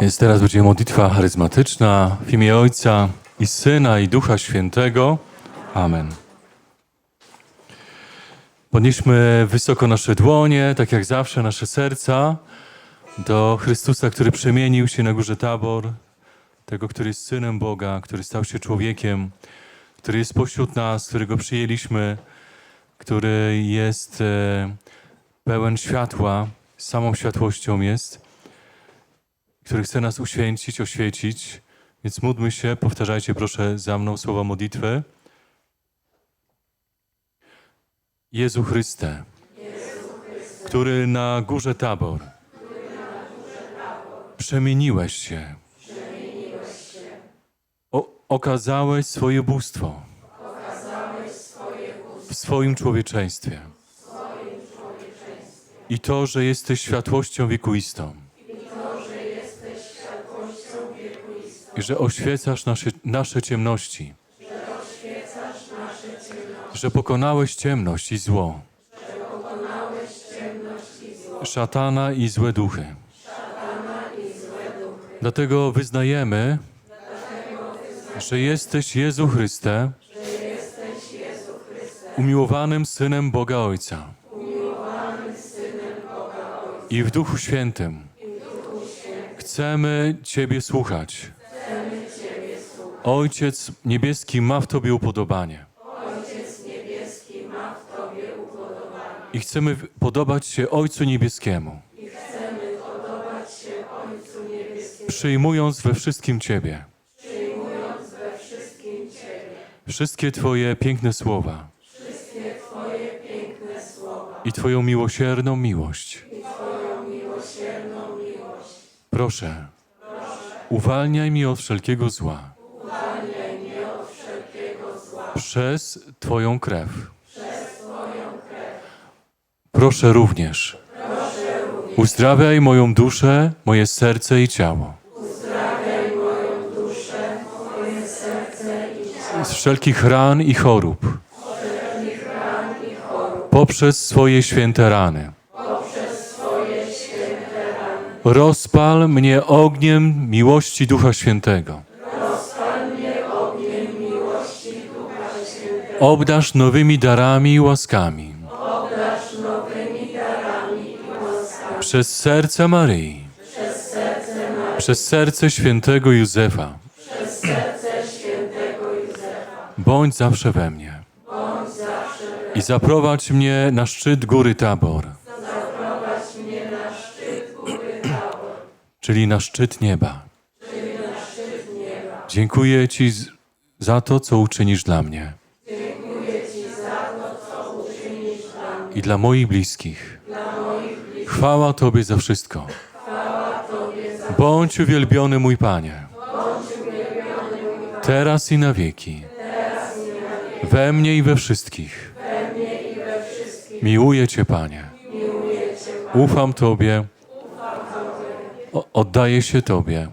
Więc teraz będzie modlitwa charyzmatyczna w imię Ojca i Syna i Ducha Świętego. Amen. Podnieśmy wysoko nasze dłonie, tak jak zawsze nasze serca, do Chrystusa, który przemienił się na górze Tabor, tego, który jest Synem Boga, który stał się człowiekiem, który jest pośród nas, którego przyjęliśmy, który jest e, pełen światła, samą światłością jest, który chce nas uświęcić, oświecić. Więc módlmy się, powtarzajcie proszę za mną słowa modlitwy. Jezu Chryste, który na górze Tabor przemieniłeś się, o, okazałeś swoje bóstwo w swoim człowieczeństwie i to, że jesteś światłością wiekuistą i że oświecasz nasze, nasze ciemności, że pokonałeś ciemność i zło, szatana i złe duchy. Dlatego wyznajemy, że jesteś Jezu Chryste, umiłowanym Synem Boga Ojca. I w Duchu Świętym chcemy Ciebie słuchać. Ojciec Niebieski ma w Tobie upodobanie. I chcemy podobać się Ojcu Niebieskiemu. Przyjmując we wszystkim Ciebie. Wszystkie Twoje piękne słowa. I Twoją miłosierną miłość. Proszę, uwalniaj mnie od wszelkiego zła. Przez Twoją krew. Proszę również. Uzdrawiaj moją duszę, moje serce i ciało. Z wszelkich ran i chorób. Poprzez swoje święte rany. Rozpal mnie ogniem miłości Ducha Świętego. Obdasz nowymi darami i łaskami. Przez serce Maryi. Przez serce świętego Józefa. Bądź zawsze we mnie. I zaprowadź mnie na szczyt góry Tabor. Czyli na szczyt nieba. Dziękuję Ci z- za to, co uczynisz dla mnie. I dla moich bliskich. Chwała Tobie za wszystko. Bądź uwielbiony mój Panie. Teraz i na wieki. We mnie i we wszystkich. Miłuję Cię, Panie. Ufam Tobie. Oddaję się Tobie.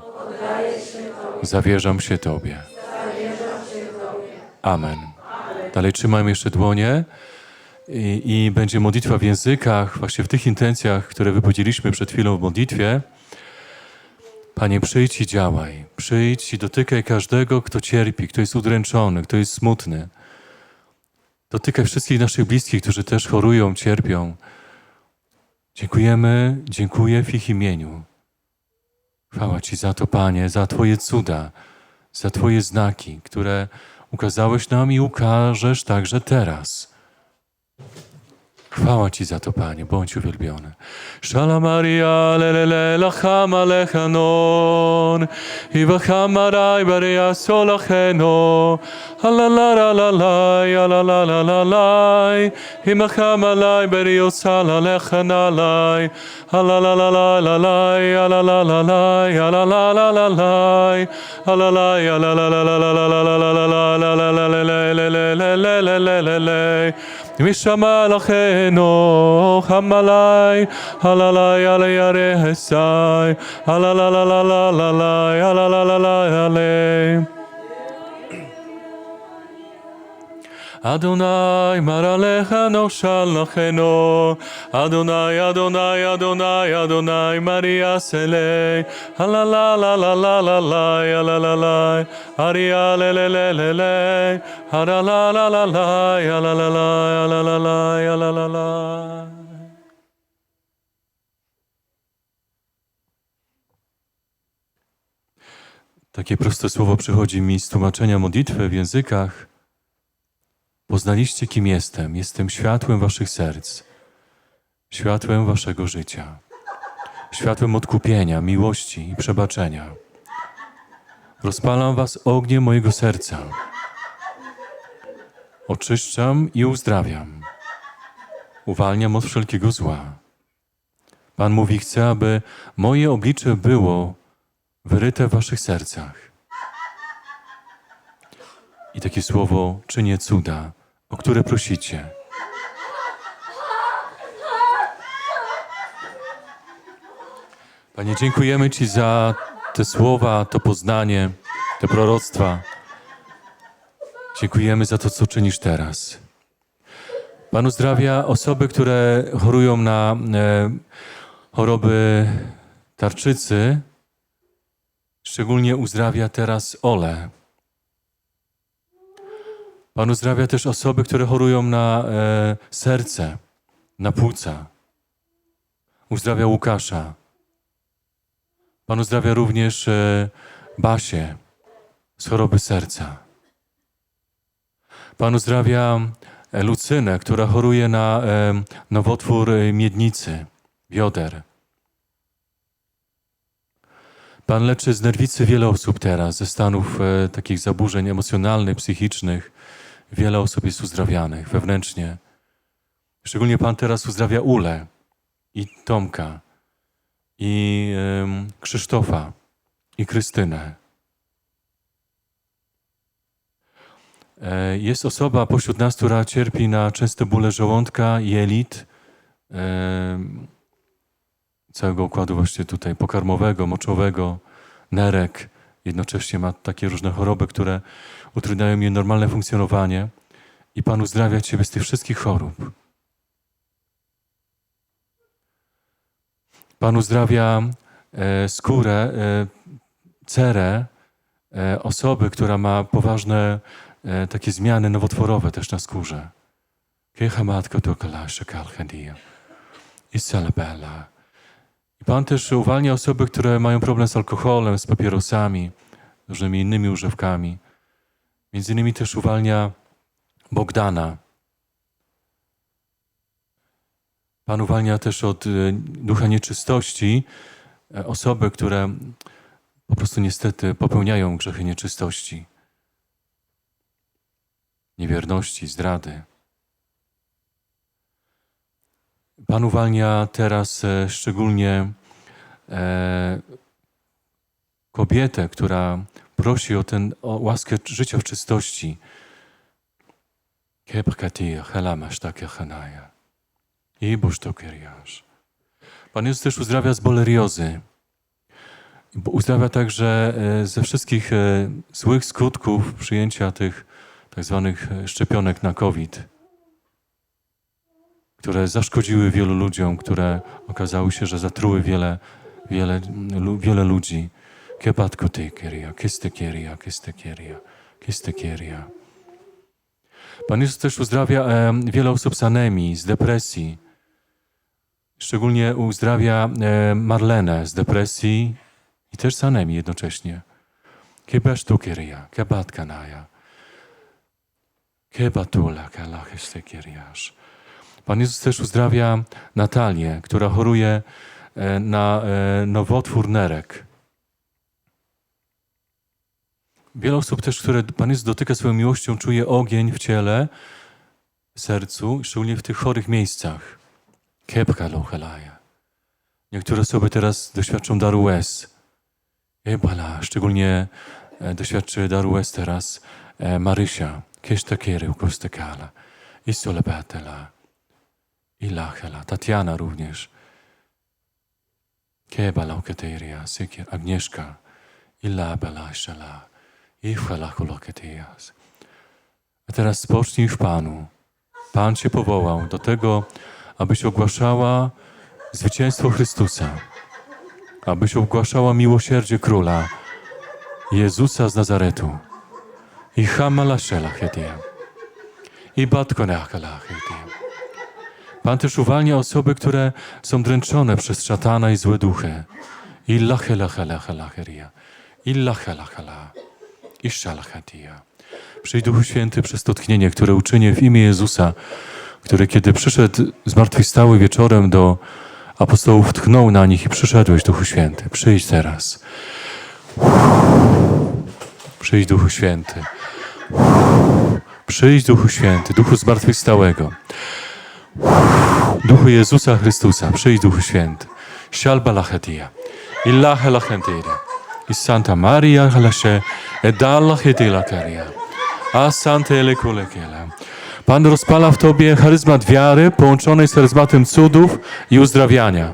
Zawierzam się Tobie. Amen. Dalej trzymam jeszcze dłonie i, i będzie modlitwa w językach, właśnie w tych intencjach, które wypowiedzieliśmy przed chwilą w modlitwie. Panie, przyjdź i działaj. Przyjdź i dotykaj każdego, kto cierpi, kto jest udręczony, kto jest smutny. Dotykaj wszystkich naszych bliskich, którzy też chorują, cierpią. Dziękujemy, dziękuję w ich imieniu. Chwała Ci za to, Panie, za Twoje cuda, za Twoje znaki, które ukazałeś nam i ukażesz także teraz. Chwała Ci za to, Panie, bądź uwielbiony. Shala Maria, lelele, lacham alechanon, i wacham maraj baria solacheno, alalalalai, alalalalai, i macham alai berio salalachanalai, alalalalai, alalalalai, alalalalai, alalai, alalalalai, משמע לכנו חמלי, הללי עלי ירסי, הלללללללי, הלללללי. Adonai maralecha no shalacheno. Adonai, Adonai, Adonai, Adonai, Maria selei. Halala la la la la la, ya la la la. Aria le le le le le. La la la, la la la, la la la, ya la la la. Takie proste słowo przychodzi mi z tłumaczenia modlitwy w językach. Poznaliście, kim jestem. Jestem światłem waszych serc, światłem waszego życia, światłem odkupienia, miłości i przebaczenia. Rozpalam was ogniem mojego serca. Oczyszczam i uzdrawiam. Uwalniam od wszelkiego zła. Pan mówi: Chcę, aby moje oblicze było wyryte w waszych sercach. I takie słowo czynię cuda, o które prosicie. Panie, dziękujemy Ci za te słowa, to poznanie, te proroctwa. Dziękujemy za to, co czynisz teraz. Pan uzdrawia osoby, które chorują na e, choroby tarczycy, Szczególnie uzdrawia teraz Ole. Pan uzdrawia też osoby, które chorują na e, serce, na płuca. Uzdrawia Łukasza. Pan uzdrawia również e, Basię z choroby serca. Pan uzdrawia e, Lucynę, która choruje na e, nowotwór e, miednicy, bioder. Pan leczy z nerwicy wiele osób teraz, ze stanów e, takich zaburzeń emocjonalnych, psychicznych. Wiele osób jest uzdrawianych wewnętrznie. Szczególnie Pan teraz uzdrawia Ulę i Tomka, i em, Krzysztofa, i Krystynę. E, Jest osoba pośród nas, która cierpi na częste bóle żołądka, jelit, całego układu właśnie tutaj pokarmowego, moczowego, nerek. Jednocześnie ma takie różne choroby, które utrudniają jej normalne funkcjonowanie. I Pan uzdrawia Ciebie z tych wszystkich chorób. Pan uzdrawia e, skórę, e, cerę e, osoby, która ma poważne e, takie zmiany nowotworowe też na skórze. Kiecha matka to kalasza kalchadia. I salabella. I Pan też uwalnia osoby, które mają problem z alkoholem, z papierosami, różnymi innymi używkami. Między innymi też uwalnia Bogdana. Pan uwalnia też od e, ducha nieczystości e, osoby, które po prostu niestety popełniają grzechy nieczystości, niewierności, zdrady. Pan uwalnia teraz e, szczególnie kobietę, która prosi o tę o łaskę życia w czystości. Kebkatia, helamasz takie hanaja. I busztokeriasz. Pan Jezus też uzdrawia z boleriozy. Bo Uzdrawia także e, ze wszystkich e, złych skutków przyjęcia tych tak zwanych e, szczepionek na COVID które zaszkodziły wielu ludziom, które okazało się, że zatruły wiele, wiele, wiele ludzi. Kiebatko tykieria, kystekieria, kystekieria, kystekieria. Pan Jezus też uzdrawia e, wiele osób z anemii, z depresji. Szczególnie uzdrawia e, Marlenę z depresji i też z anemii jednocześnie. Kebasztukieria, kebatkanaja. Kebatula, kalachestekeriasz. Pan Jezus też uzdrawia Natalię, która choruje e, na e, nowotwór nerek. Wiele osób też, które Pan Jezus dotyka swoją miłością, czuje ogień w ciele, w sercu, szczególnie w tych chorych miejscach. Kepka lochelaja. Niektóre osoby teraz doświadczą daru łez. Ebala, szczególnie e, doświadczy daru łez teraz e, Marysia. Kiesztakiery u kostekala. Istolepatela. I Lachela, Tatiana również. Kebala Oketeria, Agnieszka. I Labela Shala. I Chalachuloketerias. A teraz spocznij w Panu. Pan Cię powołał do tego, abyś ogłaszała zwycięstwo Chrystusa, abyś ogłaszała miłosierdzie Króla, Jezusa z Nazaretu. I hamala shelachetiam. I batkonachalachetiam. Pan też uwalnia osoby, które są dręczone przez szatana i złe duchy. I lachelachalacharia. I lachelachala. I szalachatia. Przyjdź Duchu Święty przez to tchnienie, które uczynię w imię Jezusa, który kiedy przyszedł zmartwychwstały wieczorem do apostołów, tchnął na nich i przyszedłeś, Duchu Święty. Przyjdź teraz. Przyjdź, Duchu Święty. Przyjdź, Duchu Święty, Duchu zmartwychwstałego. Duchu Jezusa Chrystusa, przyjdź Duchu Święty. Shalba lachetia. Illahe lachetira. I Santa Maria halashe edalla hetila karia. A Santa elekulekela. Pan rozpala w tobie charyzmat wiary połączonej z charyzmatem cudów i uzdrawiania.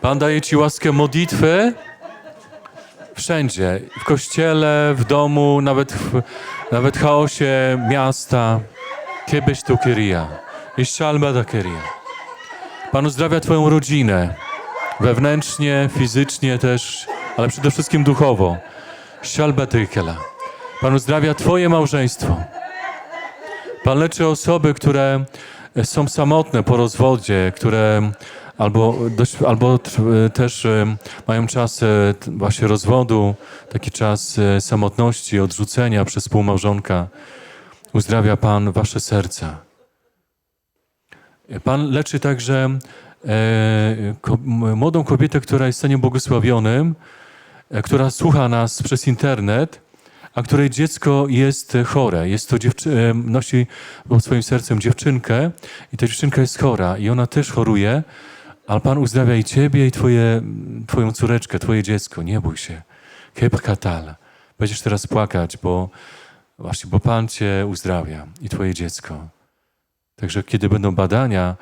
Pan daje ci łaskę modlitwy wszędzie. W kościele, w domu, nawet w, nawet chaosie miasta. Kiebeś tu kiria. I szalba da kiria. Pan uzdrawia Twoją rodzinę. Wewnętrznie, fizycznie też, ale przede wszystkim duchowo. Szalba tykela. Pan uzdrawia Twoje małżeństwo. Pan leczy osoby, które są samotne po rozwodzie, które albo, dość, albo tr- też e, mają czas e, właśnie rozwodu, taki czas e, samotności, odrzucenia przez współmałżonka. Uzdrawia Pan wasze serca. Pan leczy także e, ko, m- młodą kobietę, która jest w stanie błogosławionym, e, która słucha nas przez internet, a której dziecko jest chore. Jest to e, nosi swoim sercem dziewczynkę i ta dziewczynka jest chora i ona też choruje, ale Pan uzdrawia i ciebie, i twoje, twoją córeczkę, twoje dziecko. Nie bój się. Kep katal. Będziesz teraz płakać, bo właśnie, bo Pan cię uzdrawia i twoje dziecko. Także kiedy będą badania,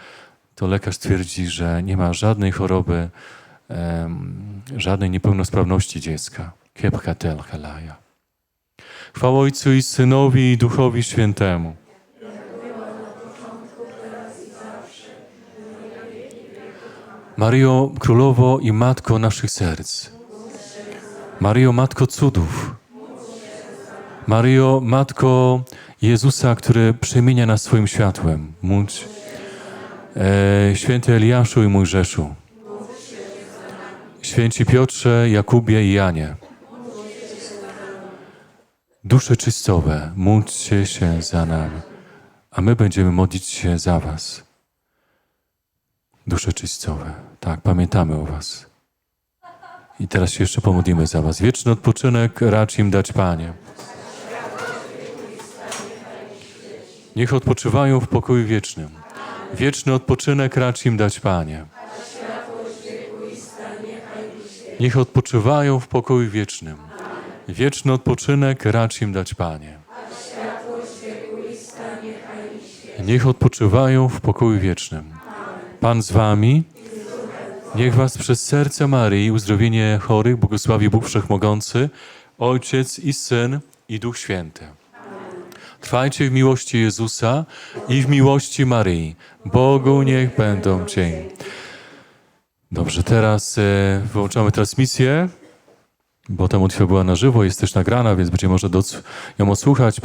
to lekarz twierdzi, że nie ma żadnej choroby, żadnej niepełnosprawności dziecka. Kep katel helaja. Chwała Ojcu i Synowi i Duchowi Świętemu. Mario, Królowo i Matko naszych serc. Mario, Matko cudów. Mario, Matko Jezusa, który przemienia nas swoim światłem. Módl e, święty Eliaszu i Mojżeszu. Święci Piotrze, Jakubie i Janie. Dusze czystowe, módlcie się za nami, a my będziemy modlić się za was. Dusze czystowe, tak, pamiętamy o was. I teraz się jeszcze pomodlimy za was. Wieczny odpoczynek racz im dać, Panie. Niech odpoczywają w pokoju wiecznym. Wieczny odpoczynek racz im dać, Panie. Niech odpoczywają w pokoju wiecznym. Wieczny odpoczynek racz im dać, Panie. Niech odpoczywają w pokoju wiecznym. Pan z wami. Niech was przez serce Maryi uzdrowienie chorych błogosławi Bóg Wszechmogący, Ojciec i Syn i Duch Święty. Trwajcie w miłości Jezusa i w miłości Maryi. Bogu niech będą dzień. Dobrze, teraz e, wyłączamy transmisję, bo ta modlitwa była na żywo, jest też nagrana, więc będzie można ją odsłuchać.